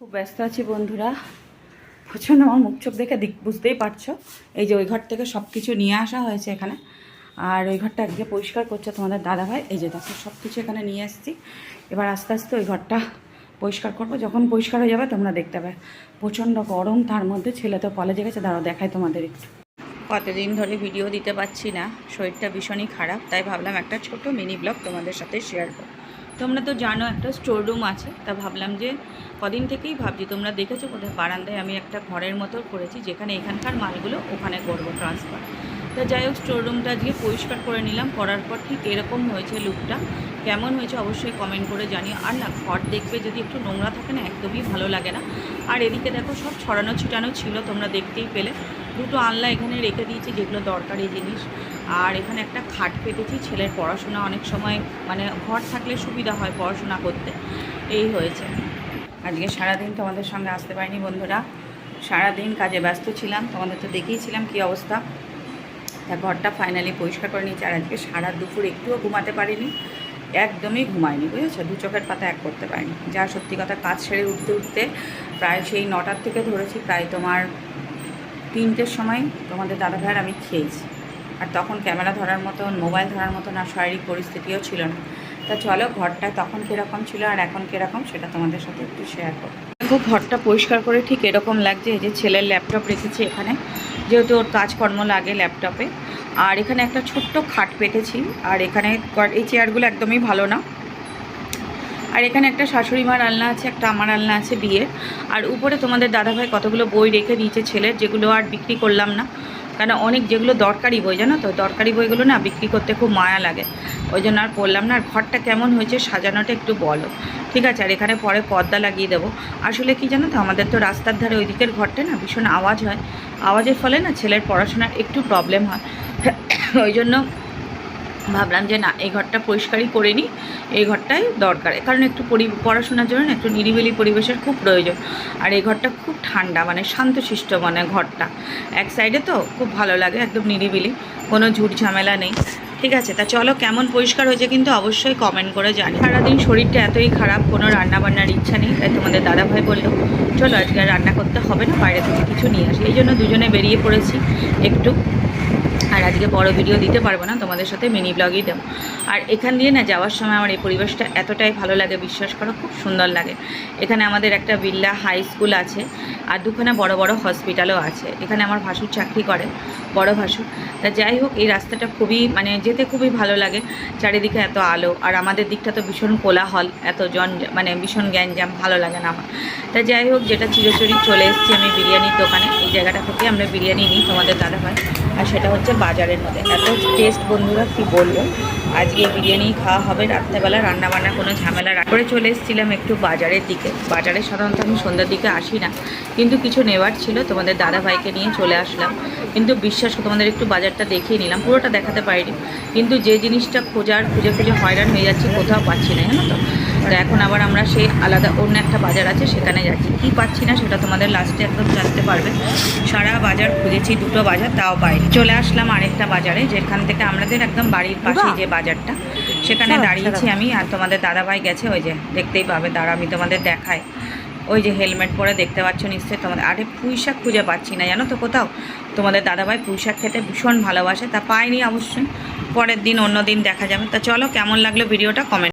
খুব ব্যস্ত আছি বন্ধুরা। প্রচণ্ড আমার মুখ চোখ দেখে দিক বুঝতেই পারছ। এই যে ওই ঘর থেকে সব কিছু নিয়ে আসা হয়েছে এখানে। আর ওই ঘরটা আজকে পরিষ্কার করছে তোমাদের দাদাভাই। এই যে দেখো সব কিছু এখানে নিয়ে এসেছি। এবার আস্তে আস্তে ওই ঘরটা পরিষ্কার করব। যখন পরিষ্কার হয়ে যাবে তোমরা দেখতে পাবে। প্রচণ্ড গরম, তার মধ্যে ছেলে তো কলেজে গেছে। দাঁড়াও, দেখাই তোমাদের একটু। কতদিন ধরে ভিডিও দিতে পারছি না। শরীরটা ভীষণই খারাপ, তাই ভাবলাম একটা ছোট মিনি ব্লগ তোমাদের সাথে শেয়ার করো তোমরা তো জানো একটা স্টোর রুম আছে। তা ভাবলাম যে কদিন থেকেই ভাবছি, তোমরা দেখেছ কোথায়? বারান্দায় আমি একটা ঘরের মতো করেছি, যেখানে এখানকার মালগুলো ওখানে করব ট্রান্সফার তা যাই হোক স্টোর রুমটা আজকে পরিষ্কার করে নিলাম, করার পর ঠিক এরকম হয়েছে লুকটা কেমন হয়েছে অবশ্যই কমেন্ট করে জানিও। আর না, ঘর দেখবে যদি একটু নোংরা থাকে না, একদমই ভালো লাগে না। আর এদিকে দেখো সব ছড়ানো ছিটানো ছিল, তোমরা দেখতেই পেলে। দুটো আনলা এখানে রেখে দিয়েছি, যেগুলো দরকারি জিনিস। আর এখানে একটা খাট পেতেছি, ছেলের পড়াশোনা অনেক সময় মানে ঘর থাকলে সুবিধা হয় পড়াশোনা করতে। এই হয়েছে। আজকে সারাদিন তোমাদের সঙ্গে আসতে পারিনি বন্ধুরা। সারাদিন কাজে ব্যস্ত ছিলাম, তোমাদের তো দেখিয়েছিলাম কী অবস্থা। তা ঘরটা ফাইনালি পরিষ্কার করে নিয়েছি, আর আজকে সারা দুপুর একটুও ঘুমাতে পারিনি। একদমই ঘুমায়নি বুঝেছ? দু চোখের পাতা এক করতে পারিনি। যা সত্যি কথা, কাজ ছেড়ে উঠতে উঠতে প্রায় সেই নটার থেকে ধরেছি, প্রায় তোমার তিনটের সময় তোমাদের দাদা ভাইয়ের আমি খেয়েছি। আর তখন ক্যামেরা ধরার মতন, মোবাইল ধরার মতন আর শারীরিক পরিস্থিতিও ছিল না। তা চলো, ঘরটা তখন কীরকম ছিল আর এখন কীরকম সেটা তোমাদের সাথে একটু শেয়ার করো দেখো, ঘরটা পরিষ্কার করে ঠিক এরকম লাগছে, এই যে ছেলের ল্যাপটপ রেখেছি এখানে। যেহেতু ওর কাজকর্ম লাগে ল্যাপটপে আর এখানে একটা ছোট্ট খাট পেতেছি আর এখানে এই চেয়ারগুলো একদমই ভালো না। আর এখানে একটা শাশুড়ি মার আলনা আছে, একটা আমার আলনা আছে বিয়ের। আর উপরে তোমাদের দাদাভাই কতগুলো বই রেখে দিয়েছে ছেলের, যেগুলো আর বিক্রি করলাম না। কারণ অনেক যেগুলো দরকারি বই, জানো তো? দরকারি বইগুলো না বিক্রি করতে খুব মায়া লাগে। ওই জন্য আর করলাম না। আর ঘরটা কেমন হয়েছে সাজানোটা একটু বলো। ঠিক আছে, আর এখানে পরে পর্দা লাগিয়ে দেবো। আসলে কি জানো তো, আমাদের তো রাস্তার ধারে ওই দিকের ঘরটা না ভীষণ আওয়াজ হয়। আওয়াজের ফলে না ছেলের পড়াশোনার একটু প্রবলেম হয়। ওই জন্য ভাবলাম যে না, এই ঘরটা পরিষ্কারই করে নিই, এই ঘরটাই দরকার। কারণ একটু পড়াশোনার জন্য একটু নিরিবিলি পরিবেশের খুব প্রয়োজন। আর এই ঘরটা খুব ঠান্ডা মানে শান্তশিষ্ট মানে ঘরটা। এক সাইডে তো খুব ভালো লাগে, একদম নিরিবিলি, কোনো ঝুট ঝামেলা নেই। ঠিক আছে, তা চলো কেমন পরিষ্কার হয়েছে কিন্তু অবশ্যই কমেন্ট করে জানি সারাদিন শরীরটা এতই খারাপ, কোনো রান্না বান্নার ইচ্ছা নেই, তাই তোমাদের দাদাভাই বলল, চলো আজকে রান্না করতে হবে না, বাইরে থেকে কিছু নিয়ে আসি। এই জন্য দুজনে বেরিয়ে পড়েছি একটু। আর আজকে বড় ভিডিও দিতে পারব না, তোমাদের সাথে মিনি ব্লগই দেবো। আর এখান দিয়ে না যাওয়ার সময় আমার এই পরিবেশটা এতটাই ভালো লাগে, বিশ্বাস করো, খুব সুন্দর লাগে। এখানে আমাদের একটা বিল্লা হাই স্কুল আছে, আর দুখানা বড় বড় হসপিটালও আছে। এখানে আমার ভাসুর চাকরি করে, বড় ভাসুর। তা যাই হোক, এই রাস্তাটা খুবই মানে যেতে খুবই ভালো লাগে, চারিদিকে এত আলো, আর আমাদের দিকটা তো ভীষণ কোলাহল, এত জন মানে ভীষণ গ্যাঞ্জাম, ভালো লাগে না আমার। তা যাই হোক, যেটা চিরচুরি চলে এসেছি আমি বিরিয়ানির দোকানে, এই জায়গাটা থেকে আমরা বিরিয়ানি নিই তোমাদের দাদা ভাই আর সেটা হচ্ছে বাজারের মধ্যে। এত টেস্ট বন্ধুরা, কি বলব? আজকে বিরিয়ানি খাওয়া হবে, রাত্রেবেলা রান্না বান্না কোনো ঝামেলা করে চলে এসেছিলাম একটু বাজারের দিকে। বাজারে সাধারণত আমি সন্ধ্যার দিকে আসি না, কিন্তু কিছু নেওয়ার ছিল, তোমাদের দাদা ভাইকে নিয়ে চলে আসলাম। কিন্তু বিশ্বাস তোমাদের একটু বাজারটা দেখিয়ে নিলাম, পুরোটা দেখাতে পারিনি। কিন্তু যে জিনিসটা খোঁজার, খুঁজে খুঁজে হয়রান হয়ে যাচ্ছে, কোথাও পাচ্ছি না, জানো তো? তো এখন আবার আমরা সেই আলাদা অন্য একটা বাজার আছে সেখানে যাচ্ছি। কি পাচ্ছি না সেটা তোমাদের লাস্টে একদম জানতে পারবে। সারা বাজার খুঁজেছি দুটো বাজার তাও পাইনি। চলে আসলাম আরেকটা বাজারে যেখান থেকে আমাদের একদম বাড়ির পাশেই যে বাজারটা সেখানে দাঁড়িয়েছি আমি। আর তোমাদের দাদাভাই গেছে ওই যে দেখতেই পাবে দাঁড়া আমি তোমাদের দেখাই। ওই যে হেলমেট পরে দেখতে পাচ্ছ নিশ্চয়ই তোমাদের। আরে পুঁই শাক খুঁজে পাচ্ছি না জানো তো কোথাও? তোমাদের দাদাভাই পুঁই শাক খেতে ভীষণ ভালোবাসে তা পাইনি অবশ্যই পরের দিন অন্য দিন দেখা যাবে। তা চলো কেমন লাগল ভিডিওটা কমেন্ট